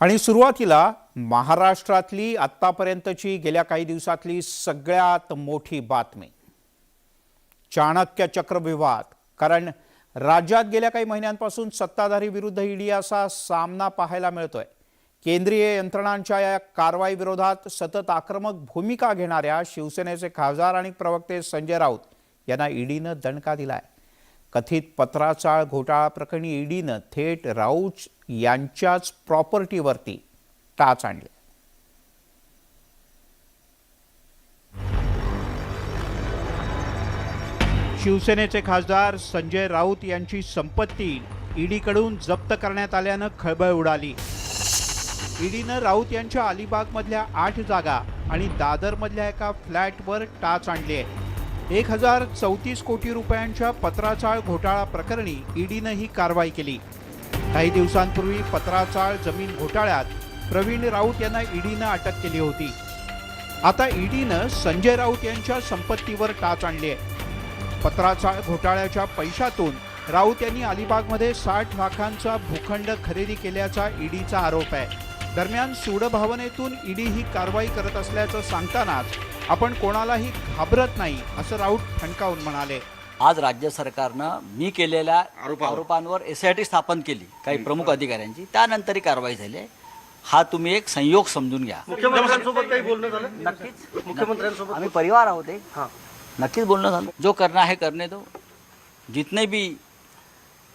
आणि सुरुवातीला महाराष्ट्रातली आत्तापर्यंतची गेल्या काही दिवसातली सगळ्यात मोठी बातमी. चाणक्य चक्रविवाद. कारण राज्यात गेल्या काही महिन्यांपासून सत्ताधारी विरुद्ध ईडी असा सामना पाहायला मिळतोय. केंद्रीय यंत्रणांच्या या कारवाई विरोधात सतत आक्रमक भूमिका घेणाऱ्या शिवसेनेचे खासदार आणि प्रवक्ते संजय राऊत यांना ईडीनं दणका दिलाय. कथित पत्राचाळ घोटाळा प्रकरणी ईडीनं थेट राऊत यांच्याच प्रॉपर्टीवरती टाच आणली. शिवसेनेचे खासदार संजय राऊत यांची संपत्ती ईडीकडून जप्त करण्यात आल्यानं खळबळ उडाली. ईडीनं राऊत यांच्या अलिबागमधल्या आठ जागा आणि दादरमधल्या एका फ्लॅटवर टाच आणली आहे. एक हजार चौतीस कोटी रुपयांच्या पत्राचाळ घोटाळा प्रकरणी ईडीनं ही कारवाई केली. काही दिवसांपूर्वी पत्राचाळ जमीन घोटाळ्यात प्रवीण राऊत यांना ईडीनं अटक केली होती. आता ईडीनं संजय राऊत यांच्या संपत्तीवर टाच आणली आहे. पत्राचाळ घोटाळ्याच्या पैशातून राऊत यांनी अलिबागमध्ये साठ लाखांचा भूखंड खरेदी केल्याचा ईडीचा आरोप आहे. दरम्यान सूड भावनेतून ईडी ही कारवाई करत असल्याचं सांगतानाच आपण कोणालाही घाबरत नाही असं राऊत ठणकावून म्हणाले. आज राज्य सरकारनं मी केलेल्या आरोपांवर. एस आय टी स्थापन केली काही प्रमुख अधिकाऱ्यांची. त्यानंतर ही कारवाई झाली. आहे. हा तुम्ही एक संयोग समजून घ्या. मुख्यमंत्र्यांसोबत काही बोलणं झालं? नक्कीच. मुख्यमंत्र्यांसोबत आम्ही परिवार आहोत एक. हाँ. नक्कीच बोलणं झालं. जो करना है करने दो जितने भी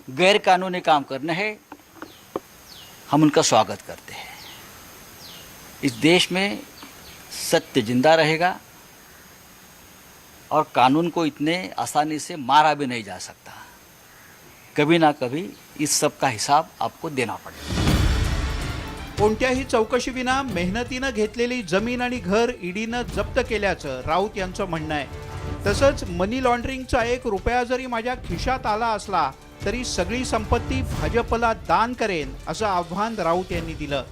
गैर कानूनी काम करने हैं हम उनका स्वागत करते हैं. इस देश में सत्य जिंदा रहेगा और कानून को इतने आसानी से मारा भी नहीं जा सकता। कभी ना कभी इस सब का हिसाब आपको देना पड़ेगा। कोणत्याही चौकशीविना मेहनतीनं घेतलेली जमीन आणि घर ईडीनं जप्त केल्याचं राऊत यांचं म्हणणं आहे. तसंच मनी लॉन्ड्रिंगचा एक रुपया जरी माझ्या खिशात आला असला तरी सगळी संपत्ती भाजपला दान करेन असं आव्हान राऊत यांनी दिलं.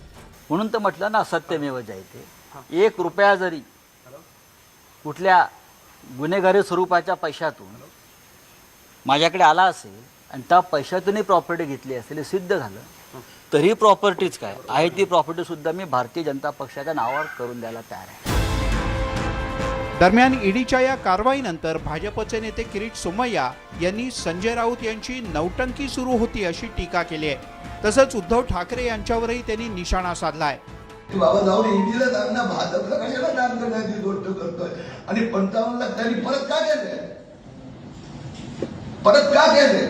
म्हणून तर म्हटलं ना सत्यमेव जयते. एक रुपया जरी कुठल्या गुन्हेगारी स्वरूपाच्या पैशातून माझ्याकडे आला असेल आणि त्या पैशातूनही प्रॉपर्टी घेतली असेल हे सिद्ध झालं तरी प्रॉपर्टीच काय? आहे ती प्रॉपर्टी सुद्धा मी भारतीय जनता पक्षाच्या नावावर करून द्यायला तयार आहे. दरम्यान ईडीच्या या कारवाईनंतर भाजपचे नेते किरीट सोमय्या यांनी संजय राऊत यांची नौटंकी सुरू होती अशी टीका केली आहे. तसंच उद्धव ठाकरे यांच्यावरही त्यांनी निशाणा साधलाय. बाबा जाऊन ईडीला दान ना भाजपला कशाला दान करण्याची गोष्ट करतोय? आणि पंचावन्न लाख त्यांनी परत का केले परत का केले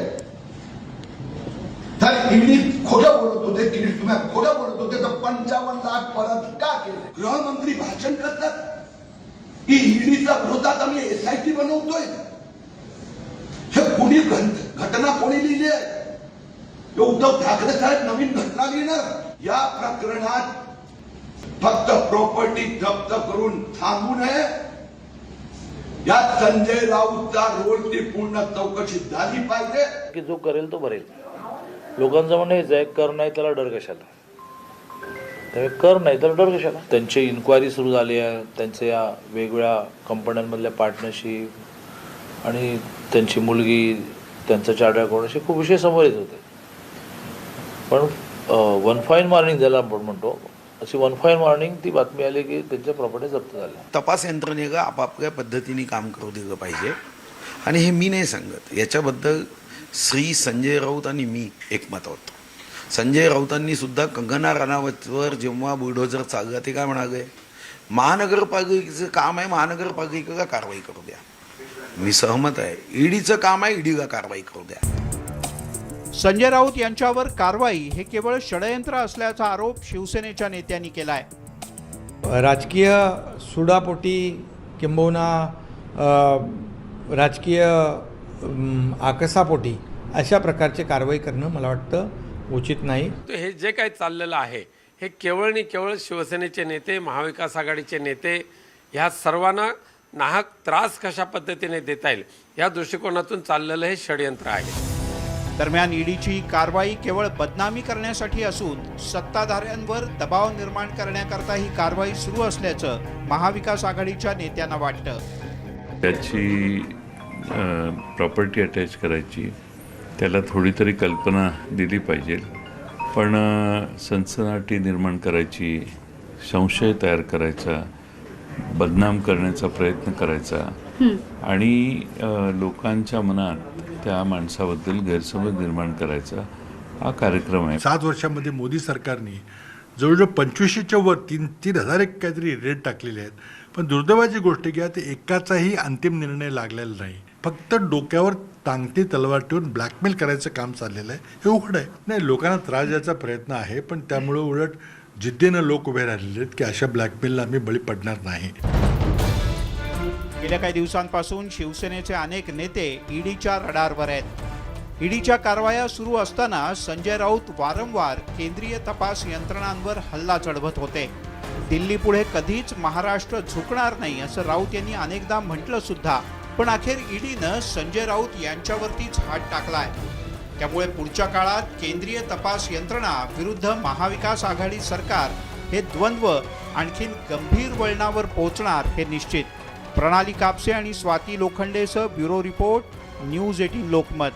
तर ईडी खोटं बोलत होते किरीट तुम्ही खोटं बोलत होते तर पंचावन्न लाख परत का केले गृहमंत्री भाषण करतात. की ईडीच्या विरोधात आम्ही एसआयटी बनवतोय. हे कुणी घटना कोणी लिहिली आहे? हे उद्धव ठाकरे साहेब नवीन घटना लिहिणार. या प्रकरणात फक्त प्रॉपर्टी जप्त करून थांबू नये. यात संजय राऊतचा रोलची पूर्ण चौकशी झाली पाहिजे. की जो करेल तो भरेल. लोकांचं म्हणणं हेच आहे कर नाही त्याला डर कशाला? त्यामुळे कर नाही तर डर कशाला? त्यांची इन्क्वायरी सुरू झाली आहे. त्यांच्या या वेगवेगळ्या कंपन्यांमधल्या पार्टनरशिप आणि त्यांची मुलगी त्यांचं चार्ट अकाउंट असे खूप विषय समोर येत होते. पण वन फाईन मॉर्निंग ज्याला आपण म्हणतो अशी वन फाईन मॉर्निंग ती बातमी आली की त्यांच्या प्रॉपर्टी जप्त झाल्या. तपास यंत्रणेला आपापल्या पद्धतीने काम करू दिलं पाहिजे. आणि हे मी नाही सांगत. याच्याबद्दल श्री संजय राऊत आणि मी एकमत आहोत. संजय राऊतांनी सुद्धा कंगना राणावतवर जेव्हा बुलडोझर चालला ते काय म्हणाले? महानगरपालिकेचं काम आहे महानगरपालिकेला कारवाई करू द्या. मी सहमत आहे. ईडीचं काम आहे ईडीला कारवाई करू द्या. संजय राऊत यांच्यावर कारवाई हे केवळ षडयंत्र असल्याचा आरोप शिवसेनेच्या नेत्यांनी केलाय. राजकीय सुडापोटी किंबहुना राजकीय आकसापोटी अशा प्रकारचे कारवाई करणं मला वाटतं उचित नाही. तर हे जे काही चाललेलं आहे हे केवळ आणि केवळ शिवसेनेचे नेते महाविकास आघाडीचे नेते ह्या सर्वांना नाहक त्रास कशा पद्धतीने देता येईल या दृष्टिकोनातून चाललेलं हे षडयंत्र आहे. दरम्यान ईडीची कारवाई केवळ बदनामी करण्यासाठी असून सत्ताधाऱ्यांवर दबाव निर्माण करण्याकरता ही कारवाई सुरू असल्याचं महाविकास आघाडीच्या नेत्यांना वाटतं. त्याची प्रॉपर्टी अटॅच करायची त्याला थोडी तरी कल्पना दिली पाहिजे. पण सनसनाटी निर्माण करायची संशय तयार करायचा बदनाम करण्याचा प्रयत्न करायचा आणि लोकांच्या मनात त्या माणसाबद्दल गैरसमज निर्माण करायचा हा कार्यक्रम आहे. सात वर्षामध्ये मोदी सरकारने जवळजवळ पंचवीसशेच्या वर तीन तीन हजार एक काहीतरी रेट टाकलेले आहेत. पण दुर्दैवाची गोष्ट घ्या ते एकाचाही अंतिम निर्णय लागलेला नाही. फक्त डोक्यावर टांगती तलवार ठेवून ब्लॅकमेल करायचं काम चाललेलं आहे. हे उघड आहे. नाही लोकांना त्रास द्यायचा प्रयत्न आहे पण त्यामुळं उलट जिद्दीनं लोक उभे राहिलेले आहेत की अशा ब्लॅकमेलला आम्ही बळी पडणार नाही. गेल्या काही दिवसांपासून शिवसेनेचे अनेक नेते ईडीच्या रडारवर आहेत. ईडीच्या कारवाया सुरू असताना संजय राऊत वारंवार केंद्रीय तपास यंत्रणांवर हल्ला चढवत होते. दिल्लीपुढे कधीच महाराष्ट्र झुकणार नाही असं राऊत यांनी अनेकदा म्हटलं सुद्धा पण अखेर ईडीनं संजय राऊत यांच्यावरतीच हात टाकलाय. त्यामुळे पुढच्या काळात केंद्रीय तपास यंत्रणा विरुद्ध महाविकास आघाडी सरकार हे द्वंद्व आणखीन गंभीर वळणावर पोहोचणार हे निश्चित. प्रणाली कापसे आणि Swati लोखंडेसह bureau report news eighteen Lokmat.